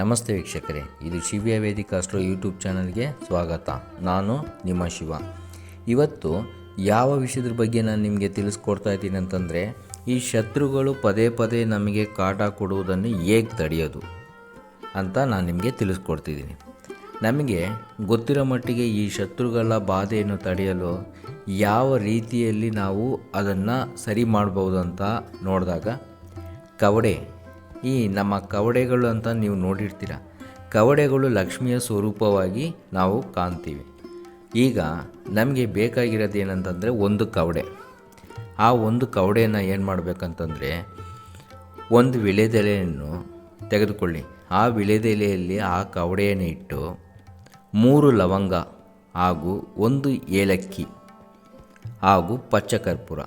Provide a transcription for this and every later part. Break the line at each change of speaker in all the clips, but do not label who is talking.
ನಮಸ್ತೆ ವೀಕ್ಷಕರೇ, ಇದು ಶಿವ್ಯ ವೇದಿಕಾ ಅಸ್ಟ್ರೋ ಯೂಟ್ಯೂಬ್ ಚಾನಲ್ಗೆ ಸ್ವಾಗತ. ನಾನು ನಿಮ್ಮ ಶಿವ. ಇವತ್ತು ಯಾವ ವಿಷಯದ ಬಗ್ಗೆ ನಾನು ನಿಮಗೆ ತಿಳಿಸ್ಕೊಡ್ತಾ ಇದ್ದೀನಿ ಅಂತಂದರೆ, ಈ ಶತ್ರುಗಳು ಪದೇ ಪದೇ ನಮಗೆ ಕಾಟ ಕೊಡುವುದನ್ನು ಹೇಗೆ ತಡೆಯೋದು ಅಂತ ನಾನು ನಿಮಗೆ ತಿಳಿಸ್ಕೊಡ್ತಿದ್ದೀನಿ. ನಮಗೆ ಗೊತ್ತಿರೋ ಮಟ್ಟಿಗೆ ಈ ಶತ್ರುಗಳ ಬಾಧೆಯನ್ನು ತಡೆಯಲು ಯಾವ ರೀತಿಯಲ್ಲಿ ನಾವು ಅದನ್ನು ಸರಿ ಮಾಡ್ಬೋದು ಅಂತ ನೋಡಿದಾಗ, ಕವಡೆ ಈ ನಮ್ಮ ಕವಡೆಗಳು ಅಂತ ನೀವು ನೋಡಿರ್ತೀರ. ಕವಡೆಗಳು ಲಕ್ಷ್ಮಿಯ ಸ್ವರೂಪವಾಗಿ ನಾವು ಕಾಣ್ತೀವಿ. ಈಗ ನಮಗೆ ಬೇಕಾಗಿರೋದು ಏನಂತಂದರೆ ಒಂದು ಕವಡೆ. ಆ ಒಂದು ಕವಡೆಯನ್ನು ಏನು ಮಾಡಬೇಕಂತಂದರೆ ಒಂದು ವಿಳೆದೆಲೆಯನ್ನು ತೆಗೆದುಕೊಳ್ಳಿ. ಆ ವಿಳೆದೆಲೆಯಲ್ಲಿ ಆ ಕವಡೆಯನ್ನು ಇಟ್ಟು ಮೂರು ಲವಂಗ ಹಾಗೂ ಒಂದು ಏಲಕ್ಕಿ ಹಾಗೂ ಪಚ್ಚಕರ್ಪೂರ.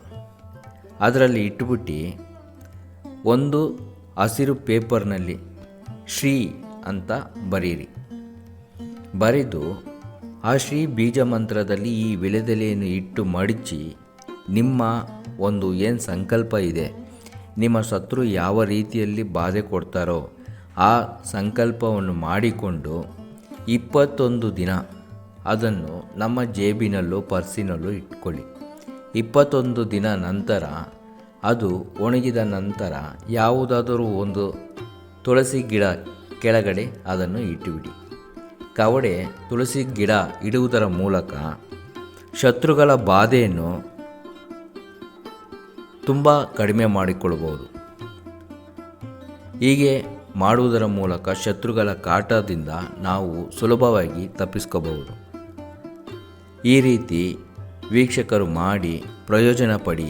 ಅದರಲ್ಲಿ ಇಟ್ಬಿಟ್ಟು ಒಂದು ಹಸಿರು ಪೇಪರ್ನಲ್ಲಿ ಶ್ರೀ ಅಂತ ಬರೀರಿ. ಬರೆದು ಆ ಶ್ರೀ ಬೀಜ ಮಂತ್ರದಲ್ಲಿ ಈ ವಿಳೆದೆಲೆಯನ್ನು ಇಟ್ಟು ಮಡಚಿ ನಿಮ್ಮ ಒಂದು ಏನು ಸಂಕಲ್ಪ ಇದೆ, ನಿಮ್ಮ ಶತ್ರು ಯಾವ ರೀತಿಯಲ್ಲಿ ಬಾಧೆ ಕೊಡ್ತಾರೋ ಆ ಸಂಕಲ್ಪವನ್ನು ಮಾಡಿಕೊಂಡು ಇಪ್ಪತ್ತೊಂದು ದಿನ ಅದನ್ನು ನಮ್ಮ ಜೇಬಿನಲ್ಲೂ ಪರ್ಸಿನಲ್ಲೂ ಇಟ್ಕೊಳ್ಳಿ. ಇಪ್ಪತ್ತೊಂದು ದಿನ ನಂತರ ಅದು ಒಣಗಿದ ನಂತರ ಯಾವುದಾದರೂ ಒಂದು ತುಳಸಿ ಗಿಡ ಕೆಳಗಡೆ ಅದನ್ನು ಇಟ್ಟುಬಿಡಿ. ಕವಡೆ ತುಳಸಿ ಗಿಡ ಇಡುವುದರ ಮೂಲಕ ಶತ್ರುಗಳ ಬಾಧೆಯನ್ನು ತುಂಬ ಕಡಿಮೆ ಮಾಡಿಕೊಳ್ಳಬಹುದು. ಹೀಗೆ ಮಾಡುವುದರ ಮೂಲಕ ಶತ್ರುಗಳ ಕಾಟದಿಂದ ನಾವು ಸುಲಭವಾಗಿ ತಪ್ಪಿಸ್ಕೋಬಹುದು. ಈ ರೀತಿ ವೀಕ್ಷಕರು ಮಾಡಿ ಪ್ರಯೋಜನ ಪಡಿ